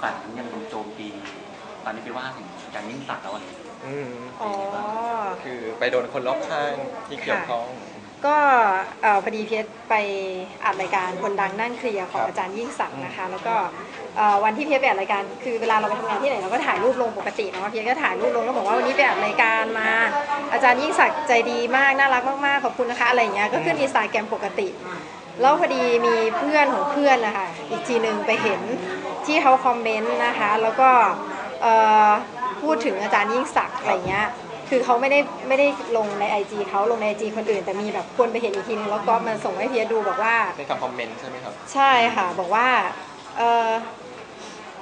ฝ่ายนั้นยังโจมตีตอนนี้ไปว่าถึงอาจารย์ยิ่งศักดิ์แล้วอะอืมอ๋อ คือไปโดนคนรอบข้างที่เกี่ยวข้อง ก็เอ่อพอดีเพชรไปอัดรายการคนดังนั่งเคลียร์ของครับอาจารย์ยิ่งศักดิ์นะคะ แล้วก็เอ่อวันที่เพชรไปอัดรายการคือเวลาเราไปทำงานที่ไหนเราก็ถ่ายรูปลงปกติเนาะเพชรก็ถ่ายรูปลงแล้วบอกว่าวันนี้ไปอัดรายการมา อาจารย์ยิ่งศักดิ์ใจดีมากน่ารักมากๆขอบคุณนะคะอะไรอย่างเงี้ยก็ขึ้นอินสตาแกรมปกติ แล้วพอดีมีเพื่อนของเพื่อนนะคะอีกทีหนึ่งไปเห็น ที่เขาคอมเมนต์นะคะ แล้วก็เอ่อพูดถึงอาจารย์ยิ่งศักดิ์อะไรเงี้ยคือเขาไม่ได้ไม่ได้ลงใน IG เขาลงใน IG คนอื่น แต่มีแบบคนไปเห็นอีกทีนึงแล้วก็มาส่งให้เพียดูบอกว่าเป็นคำคอมเมนต์ใช่ไหมครับ ใช่ค่ะ บอกว่าเออ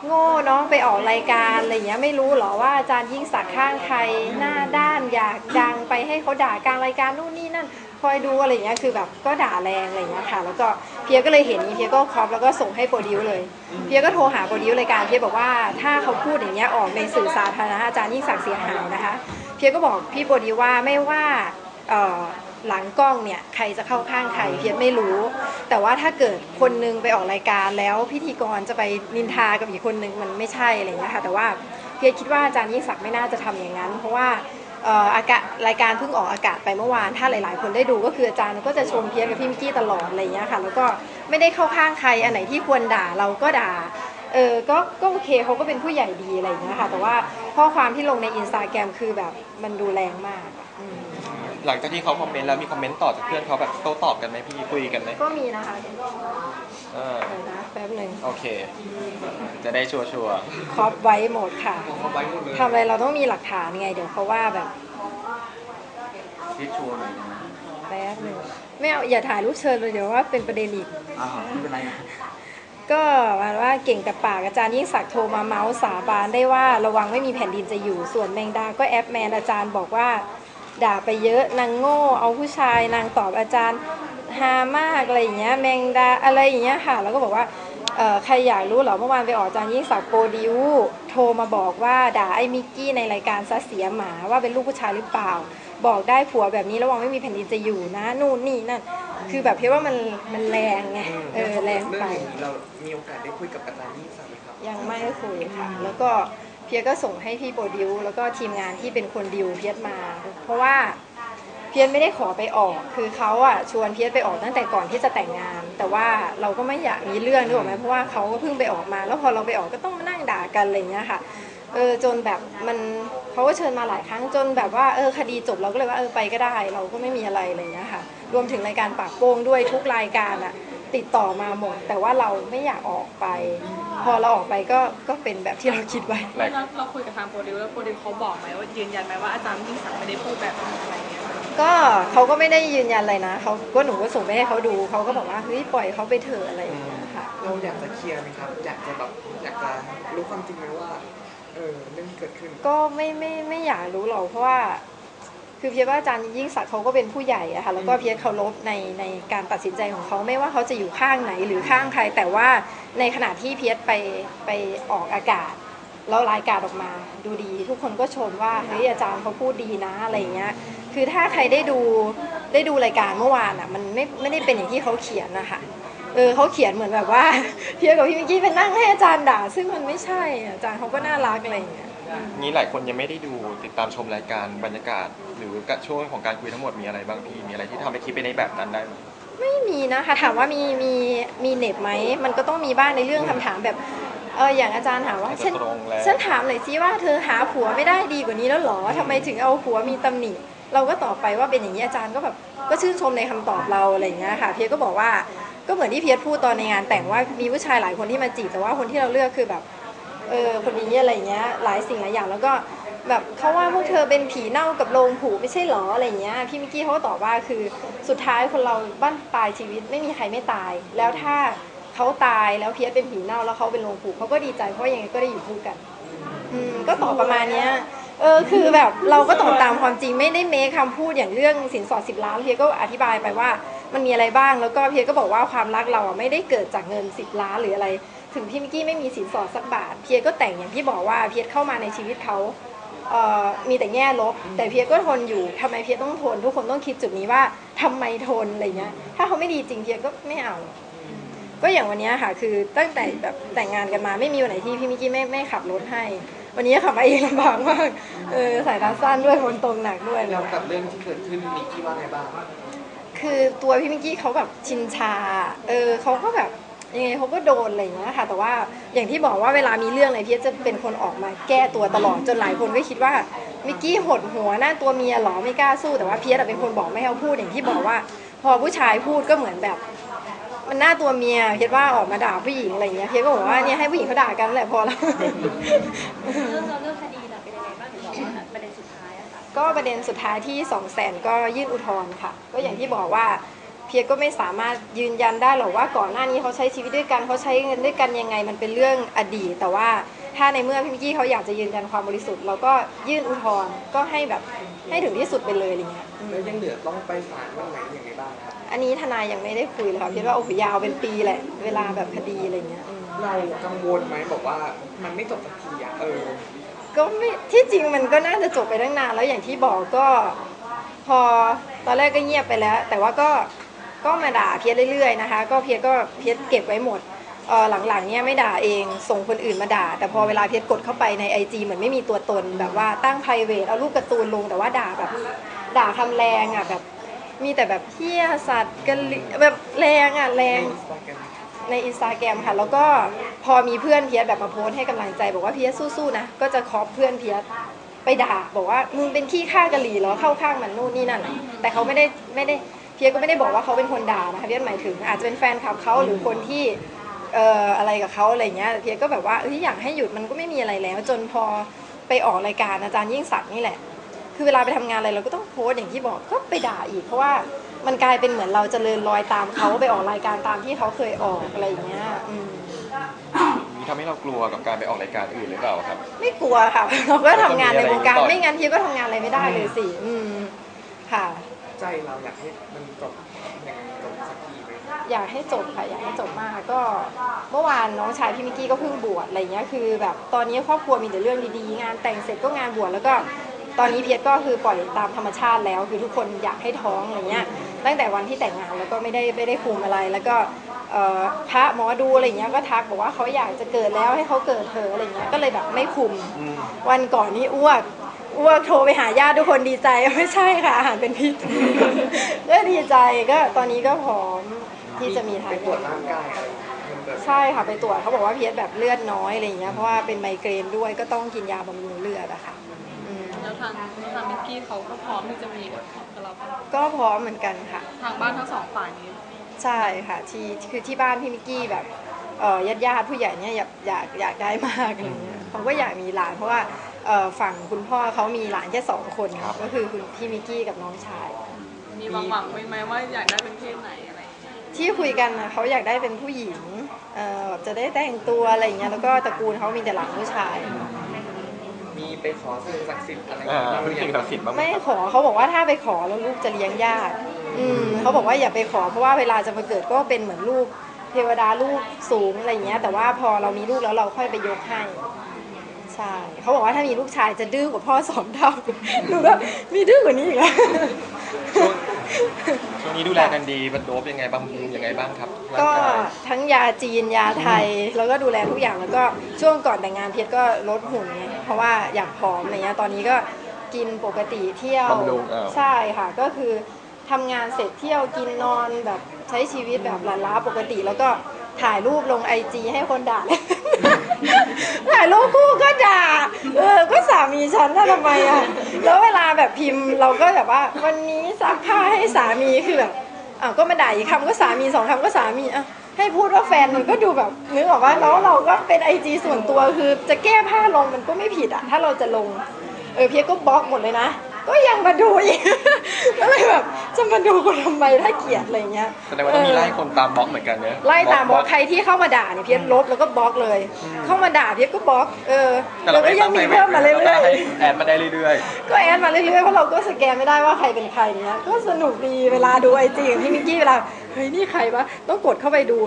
โง่น้องไปออกรายการอะไรเงี้ยไม่รู้เหรอว่าอาจารย์ยิ่งศักดิ์ข้างใครหน้าด้านอยากดังไปให้เขาด่ากลางรายการนู่นนี่นั่น คอยดูอะไรเงี้ยคือแบบก็ด่าแรงอะไรเงี้ยค่ะ แล้วก็เพียก็เลยเห็นนี้เพียก็คอปแล้วก็ส่งให้โปรดิวเลย เพียก็โทรหาโปรดิวรายการเพียบอกว่าถ้าเขาพูดอย่างเงี้ยออกในสื่อสาธารณะอาจารย์ยิ่งศักดิ์เสียหายนะคะ เพียก็บอกพี่โปรดิวว่าไม่ว่าหลังกล้องเนี่ยใครจะเข้าข้างใครเพียไม่รู้ แต่ว่าถ้าเกิดคนนึงไปออกรายการแล้วพิธีกรจะไปนินทากับอีกคนนึงมันไม่ใช่อะไรอย่างเงี้ยค่ะแต่ว่าเพียคิดว่าอาจารย์ยิ่งศักดิ์ไม่น่าจะทำอย่างนั้น เพราะว่า อ่ออากาศรายการเพิ่งออกอากาศไปเมื่อวาน ถ้าหลาย ๆ คนได้ดูก็คืออาจารย์ก็จะชมเพียกับพี่มิกกี้ตลอดอะไรอย่างเงี้ยค่ะ แล้วก็ไม่ได้เข้าข้างใครอันไหนที่ควรด่าเราก็ด่าเออก็ก็โอเคเขาก็เป็นผู้ใหญ่ดีอะไรอย่างเงี้ยค่ะ แต่ว่าข้อความที่ลงในอินสตาแกรมคือแบบมันดูแรงมาก หลังจากที่เขาคอมเมนต์แล้วมีคอมเมนต์ต่อจากเพื่อนเขาแบบโต้ตอบกันไหมพี่คุยกันไหมก็มีนะคะเออเดี๋ยวนะแป๊บหนึ่งโอเค จะได้ชัวร์ชัวร์ครอปไว้หมดค่ะเขาไว้หมดเลยทำอะไรเราต้องมีหลักฐานไง เดี๋ยวเขาว่าแบบที่ชัวร์หน่อยนะแป๊บหนึ่งไม่เอาอย่าถ่ายรูปเชิญเลยเดี๋ยวว่าเป็นประเด็นอีก อ้าวไม่เป็นไรนะก็หมายว่าเก่งแต่ปากอาจารย์ยิ่งศักดิ์โทรมาเมาส์สาบานได้ว่าระวังไม่มีแผ่นดินจะอยู่ส่วนแมงดาก็แอปแมนอาจารย์บอกว่า ด่าไปเยอะนางโง่ เอาผู้ชายนางตอบอาจารย์ฮามากอะไรอย่างเงี้ยแมงดาอะไรอย่างเงี้ยค่ะ แล้วก็บอกว่าเอ่อใครอยากรู้เหรอเมื่อวานไปออกอาจารย์ยิ่งศักดิ์โปรดิวโทรมาบอกว่าด่าไอ้มิกกี้ในรายการซะเสียหมาว่าเป็นลูกผู้ชายหรือเปล่า บอกได้ผัวแบบนี้ระวังไม่มีแผ่นดินจะอยู่นะ นู่นนี่นั่นคือแบบเพียว่ามันมันแรงไงเออแรงไปเรามีโอกาสได้คุยกับอาจารย์ยิ่งศักดิ์ไหมครับยังไม่ได้คุยค่ะ แล้วก็ เพียก็ส่งให้พี่โปรดิวแล้วก็ทีมงานที่เป็นคนดิวเพียมา เพราะว่าเพียไม่ได้ขอไปออก คือเขาอะชวนเพียไปออกตั้งแต่ก่อนที่จะแต่งงาน แต่ว่าเราก็ไม่อยากมีเรื่องนึกออกไหมเพราะว่าเขาก็เพิ่งไปออกมา แล้วพอเราไปออกก็ต้องมานั่งด่ากันอะไรเงี้ยค่ะเออจนแบบมันเขาก็เชิญมาหลายครั้งจนแบบว่าเออคดีจบเราก็เลยว่าเออไปก็ได้ เราก็ไม่มีอะไรอะไรเงี้ยค่ะ รวมถึงรายการปากโป้งด้วยทุกรายการอะ ติดต่อมาหมด แต่ว่าเราไม่อยากออกไป พอเราออกไปก็ก็เป็นแบบที่เราคิดไว้หลายเราเราคุยกับทางโปรดิวแล้วโปรดิวเขาบอกไหมว่ายืนยันไหมว่าอาจารย์ยิ่งศักดิ์ไม่ได้พูดแบบนั้นอะไรเงี้ยก็เขาก็ไม่ได้ยืนยันอะไรนะเขาก็หนูก็ส่งไปให้เขาดูเขาก็บอกว่าเฮ้ยปล่อยเขาไปเถอะอะไรอย่างเงี้ยค่ะ เราอยากจะเคลียร์ไหมครับ อยากจะแบบอยากจะรู้ความจริงไหมว่า เออเรื่องที่เกิดขึ้น ก็ไม่ไม่ไม่อยากรู้หรอกเพราะว่า คือเพียรว่าอาจารย์ยิ่งศักดิ์เขาก็เป็นผู้ใหญ่อะค่ะแล้วก็เพียรเคารพในในการตัดสินใจของเขาไม่ว่าเขาจะอยู่ข้างไหนหรือข้างใคร แต่ว่าในขณะที่เพียรไปไปออกอากาศ แล้วรายการออกมาดูดี ทุกคนก็ชมว่าเฮ้ยอาจารย์เขาพูดดีนะอะไรอย่างเงี้ยคือถ้าใครได้ดูได้ดูรายการเมื่อวานอะมันไม่ไม่ได้เป็นอย่างที่เขาเขียนนะคะเออเขาเขียนเหมือนแบบว่าเพียรกับพี่มิกกี้ไปนั่งให้อาจารย์ด่า ซึ่งมันไม่ใช่อะอาจารย์เขาก็น่ารักอะไรอย่างเงี้ย นี้หลายคนยังไม่ได้ดูติดตามชมรายการบรรยากาศ หรือช่วงของการคุยทั้งหมดมีอะไรบ้างพี่มีอะไรที่ทำให้คิดไปในแบบนั้นได้ไหมไม่มีนะคะถามว่ามีมีมีเหน็บไหมมันก็ต้องมีบ้างในเรื่องคำถามแบบเอออย่างอาจารย์ถามว่าอาจจะฉันตรงแล้วฉันถามหน่อยสิว่าเธอหาผัวไม่ได้ดีกว่านี้แล้วเหรอทำไมถึงเอาผัวมีตำหนิเราก็ตอบไปว่าเป็นอย่างนี้อาจารย์ก็แบบก็ชื่นชมในคำตอบเราอะไรอย่างเงี้ยค่ะ เพียรก็บอกว่าก็เหมือนที่เพียรพูดตอนในงานแต่งว่ามีผู้ชายหลายคนที่มาจีบแต่ว่าคนที่เราเลือกคือแบบ เออคนนี้อะไรเงี้ยหลายสิ่งหลายอย่างแล้วก็แบบเขาว่าพวกเธอเป็นผีเน่ากับโลงผูไม่ใช่หรออะไรเงี้ยพี่มิกกี้เขาก็ตอบว่าคือสุดท้ายคนเราบ้านปลายชีวิตไม่มีใครไม่ตาย แล้วถ้าเขาตายแล้วเพียรเป็นผีเน่าแล้วเขาเป็นโลงผูเขาก็ดีใจเพราะยังไงก็ได้อยู่คู่กัน อืมก็ตอบประมาณเนี้ยเออคือแบบเราก็ตอบตามความจริงไม่ได้เมคคำพูดอย่างเรื่องสินสอดสิบล้านเพียก็อธิบายไปว่ามันมีอะไรบ้างแล้วก็เพียก็บอกว่าความรักเราอะไม่ได้เกิดจากเงินสิบล้านหรืออะไร ถึงพี่มิกกี้ไม่มีสินสอดสักบาท เพียก็แต่งอย่างที่บอกว่าเพียเข้ามาในชีวิตเขาเอ่อมีแต่แง่ลบ แต่เพียก็ทนอยู่ทำไมเพียต้องทน ทุกคนต้องคิดจุดนี้ว่าทำไมทนอะไรเงี้ย ถ้าเขาไม่ดีจริงเพียก็ไม่เอาพก็อย่างวันเนี้ยค่ะ คือตั้งแต่แบบแต่งงานกันมาไม่มีวันไหนที่พี่มิกกี้ไม่ไม่ขับรถให้ วันนี้ขับมาเองลำบากมากเออสายตาสั้นด้วยฝนตกหนักด้วยแล้วกับเรื่องที่เกิดขึ้นนิกกี้ว่าไงบ้างคือตัวพี่มิกกี้เขาแบบชินชา เออเขาก็แบบ ยังไงเขาก็โดนอะไรอย่างเงี้ยค่ะ แต่ว่าอย่างที่บอกว่าเวลามีเรื่องอะไรพี่จะเป็นคนออกมาแก้ตัวตลอดจนหลายคนก็คิดว่ามิกกี้หดหัวหน้าตัวเมียเหรอไม่กล้าสู้แต่ว่าเพียรเป็นคนบอกไม่ให้เขาพูดอย่างที่บอกว่า พอผู้ชายพูดก็เหมือนแบบ มันหน้าตัวเมียเพียรว่าออกมาด่าผู้หญิงอะไรอย่างเงี้ยเพียรก็บอกว่าเนี่ยให้ผู้หญิงเขาด่ากันแหละพอแล้วเรื่องเราเรื่องคดีน่ะเป็นยังไงบ้างถึงบอกว่าประเด็นสุดท้ายอะค่ะก็ประเด็นสุดท้ายที่2 0 0แสนก็ยื่นอุทธรณ์ค่ะ ก็อย่างที่บอกว่า เพียก็ไม่สามารถยืนยันได้หรอกว่าก่อนหน้านี้เขาใช้ชีวิตด้วยกันเขาใช้เงินด้วยกันยังไง มันเป็นเรื่องอดีต แต่ว่าถ้าในเมื่อพี่มิกกี้เขาอยากจะยืนยันความบริสุทธิ์เราก็ยื่นอุทธรณ์ก็ให้แบบให้ถึงที่สุดไปเลยอะไรเงี้ยอืมแล้วยังเหลือต้องไปศาลวันไหนยังไงบ้างครับ อันนี้ทนายยังไม่ได้คุยเลยค่ะคิดว่าโอ้โหยาวเป็นปีแหละ เวลาแบบคดีอะไรเงี้ยอืม เรากังวลไหมบอกว่ามันไม่จบสักทีอะเออ ก็ไม่ที่จริงมันก็น่าจะจบไปตั้งนานแล้วอย่างที่บอกก็ พอตอนแรกก็เงียบไปแล้ว แต่ว่าก็ ก็มาด่าเพียรเรื่อยๆนะคะ ก็เพียรก็เพียรเก็บไว้หมดเออหลังๆเนี่ยไม่ด่าเองส่งคนอื่นมาด่า แต่พอเวลาเพียรกดเข้าไปใน IG เหมือนไม่มีตัวตนแบบว่าตั้ง p r i v a t เอารูปการ์ตูนลงแต่ว่าด่าแบบด่าคำแรงอะแบบมีแต่แบบเฮี้ยสัตว์กันลิแบบแรงอะแรงในอินสตาแกรมค่ะ แล้วก็พอมีเพื่อนเพียสแบบมาโพสให้กำลังใจ บอกว่าเพียสสู้ๆนะ ก็จะคอปเพื่อนเพียสไปด่า บอกว่ามึงเป็นขี้ข้ากะหรี่เหรอเข้าข้างมันนู่นนี่นั่นแต่เขาไม่ได้ไม่ได้ เพียสก็ไม่ได้บอกว่าเขาเป็นคนด่านะคะเพียสหมายถึงอาจจะเป็นแฟนคลับเขาหรือคนที่เอ่ออะไรกับเขาอะไรเงี้ยเพียสก็แบบว่าเอ้ยอยากให้หยุดมันก็ไม่มีอะไรแล้ว จนพอไปออกรายการอาจารย์ยิ่งศักดิ์นี่แหละ คือเวลาไปทำงานอะไรเราก็ต้องโพสต์อย่างที่บอกก็ไปด่าอีกเพราะว่ามันกลายเป็นเหมือนเราจเจริญรอยตามเขาไปออกรายการตามที่เขาเคยออกอะไรอย่างเงี้ยอืมมีทำให้เรากลัวกับการไปออกรายการอื่นหรือเปล่าครับ ไม่กลัวค่ะเราก็ทำงานในวงการก็มีอะไรไม่งั้นพี่ก็ทำงานอะไรไม่ได้เลยสิ อืมค่ะ ใจเราอยากให้มันจบอย่างจบสักทีไหมอยากให้จบค่ะอยากให้จบมากก็เมื่อวานน้องชายพี่มิกกี้ก็เพิ่งบวชอะไรเงี้ยคือ แบบตอนนี้ครอบครัวมีแต่เรื่องดีๆ งานแต่งเสร็จก็งานบวชแล้วก็ ตอนนี้เพียรก็คือปล่อยตามธรรมชาติแล้ว คือทุกคนอยากให้ท้องอะไรเงี้ยตั้งแต่วันที่แต่งงานแล้วก็ไม่ได้ไม่ได้คุมอะไร แล้วก็เอ่อพระหมอดูอะไรเงี้ยก็ทักบอกว่าเขาอยากจะเกิดแล้วให้เขาเกิดเธอะอะไรเงี้ยก็เลยแบบไม่คุมอืมวันก่อนนี่อ้วก อ้วกโทรไปหาญาติทุกคนดีใจไม่ใช่ค่ะอาหารเป็นพิษ ก็ดีใจก็ตอนนี้ก็พร้อมที่จะมีทาไปยตรวจาทร่างกายอะไรมันแบบใช่ค่ะไปตรวจเขาบอกว่าเพียสแบบเลือดน้อยอะไรอย่างเงี้ยเพราะว่าเป็นไมเกรนด้วยก็ต้องกินยาบำรุงเลือดอะค่ะอืมแล้วทางทางมิกกี้เขาก็พร้อมที่จะมีกับเราก็พร้อมเหมือนกันค่ะ ทางบ้านทั้งสองฝ่ายนี้ใช่ค่ะที่คือที่บ้านพี่มิกกี้แบบเออญาติญาติๆผู้ใหญ่เนี่ยอยากอยากอยากได้มากอะไรเงี้ยเขาก็อยากมีหลานเพราะว่าเออ ฝั่งคุณพ่อเขามีหลานแค่สองคนครับก็คือคุณพี่มิกกี้กับน้องชาย มีหวังหวังๆไว้ไหมว่าอยากได้เป็นเพศไหนอะไรอย่างเงี้ยที่คุยกันนะเขาอยากได้เป็นผู้หญิงเอ่อแบบจะได้แต่งตัวอะไรอย่างเงี้ยแล้วก็ตระกูลเขามีแต่หลานผู้ชาย มีไปขอสิ่งศักดิ์สิทธิ์อะไรอย่างอ่าเงี้ยเป็นสิ่งศักดิ์สิทธิ์บ้างไหมไม่ครับขอเขาบอกว่าถ้าไปขอแล้วลูกจะเลี้ยงยากอืมเขาบอกว่าอย่าไปขอเพราะว่าเวลาจะมาเกิดก็เป็นเหมือนลูกเทวดาลูกสูงอะไรอย่างเงี้ย แต่ว่าพอเรามีลูกแล้วเราค่อยไปยกให้ ใช่เขาบอกว่าถ้ามีลูกชายจะดื้อกว่าพ่อสองเท่าหนูก็มีดื้อกว่านี้อีกแล้ว ช่วงช่วงนี้ดูแลกันดีบรรโดบยังไงบำรุงยังไงบ้างครับร่างก็กายทั้งยาจีนยาไทย แล้วก็ดูแลทุกอย่างแล้วก็ช่วงก่อนแต่งงานเพียรก็ลดหุ่นไงเพราะว่าอยากผอมอะไรเงี้ยตอนนี้ก็กินปกติเที่ยว บำรุงเออ ใช่ค่ะก็คือทำงานเสร็จเที่ยวกินนอนแบบใช้ชีวิตแบบหลานล้าปกติ แล้วก็ถ่ายรูปลงไอจีให้คนด่า ถ่ายรูปคู่ก็ด่าเออก็สามีฉันน่ะทำไมอะแล้วเวลาแบบพิมพ์เราก็แบบว่า วันนี้ซักผ้าให้สามีคือแบบอ้าก็มาด่าอีกคำก็สามีสองคำก็สามีอะให้พูดว่าแฟนมันก็ดูแบบนึกออกว่าแล้วเราก็เป็นไอจีส่วนตัวคือจะแก้ผ้าลงมันก็ไม่ผิดอะถ้าเราจะลง เออเพียก็บล็อกหมดเลยนะ ก็ยังมาดูอีก จะมาดูกูทำไมถ้าเกลียดอะไรเงี้ยแสดงว่าต้องมีเออไล่คนตามบล็อกเหมือนกันเนอะไล่ตามบล็อกใครที่เข้ามาด่าเนี่ยเพียรลบแล้วก็บล็อกเลย เข้ามาด่าเพียรก็บล็อกเออแต่แล้เราวไม่ก็ได้ยัตั้งงมีใจเพิ่มมาเรื่ก็อยให้แอดมาได้เรื่อยๆก็แอดมาเรื่อยๆเพราะเราก็สแกนไม่ได้ว่าใครเป็นใครเนี้ยก็สนุกดีเวลาดูไอจีของพี่มิกกี้เวลาเฮ้ยนี่ใครวะต้องกดเข้าไปดู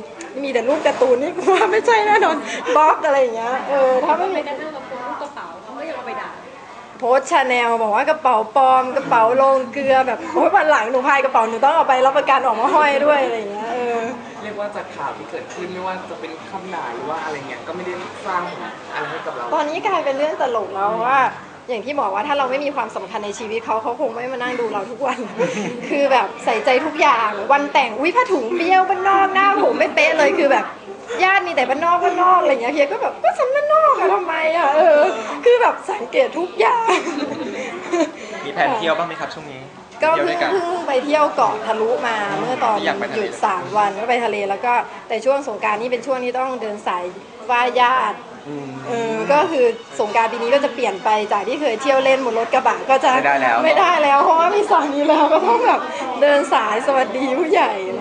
มีแต่รูปการ์ตูนนี่กูว่าไม่ใช่แน่นอนบล็อกอะไรอย่างเงี้ยเออถ้าไม่ไปมี โพสชาแนลบอกว่ากระเป๋าปลอมกระเป๋าลงเกลือแบบโอ้ยวันหลังหนูพายกระเป๋าหนูต้องเอาไปรับประกันออกมาห้อยด้วยอะไรอย่างเงี้ยเออเรียกว่าจากข่าวที่เกิดขึ้นไม่ว่าจะเป็นคำด่าหรือว่าอะไรเงี้ยก็ไม่ได้สร้างอะไรให้กับเราตอนนี้กลายเป็นเรื่องตลกแล้วว่า อย่างที่บอกว่าถ้าเราไม่มีความสำคัญในชีวิตเขาเขาคงไม่มานั่งดูเราทุกวัน คือแบบใส่ใจทุกอย่างวันแต่งอุ้ยผ้าถุงเบี้ยวบ้านนอกหน้าผมไม่เป๊ะเลยคือแบบ ญาติมีแต่บ้านนอกบ้านนอกอะไรอย่างเงี้ยเฮียก็แบบก็ฉันบ้านนอกอะทำไมอะเออ คือแบบสังเกตทุกอย่างมีแผนเที่ยวบ้างไหมครับช่วงนี้ก็เที่ยวเพิ่ด้งวยกัน เพิ่งไปเที่ยวเกาะทะลุมาเมื่อตอนที่อยากไปทะเล หยุดสามวันก็ไปทะเลแล้วก็แต่ช่วงสงกรารนี่เป็นช่วงที่ต้องเดินสายไหว้ญาติอืม เออก็คือสงกรารปีนี้ก็จะเปลี่ยนไปจากที่เคยเที่ยวเล่นบนรถกระบะก็จะไม่ได้แล้ว ไม่ได้แล้วเพราะว่ามีสามีแล้วก็ต้องแบบเดินสายสวัสดีผู้ใหญ่อะไร